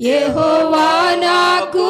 యహోవా నాకు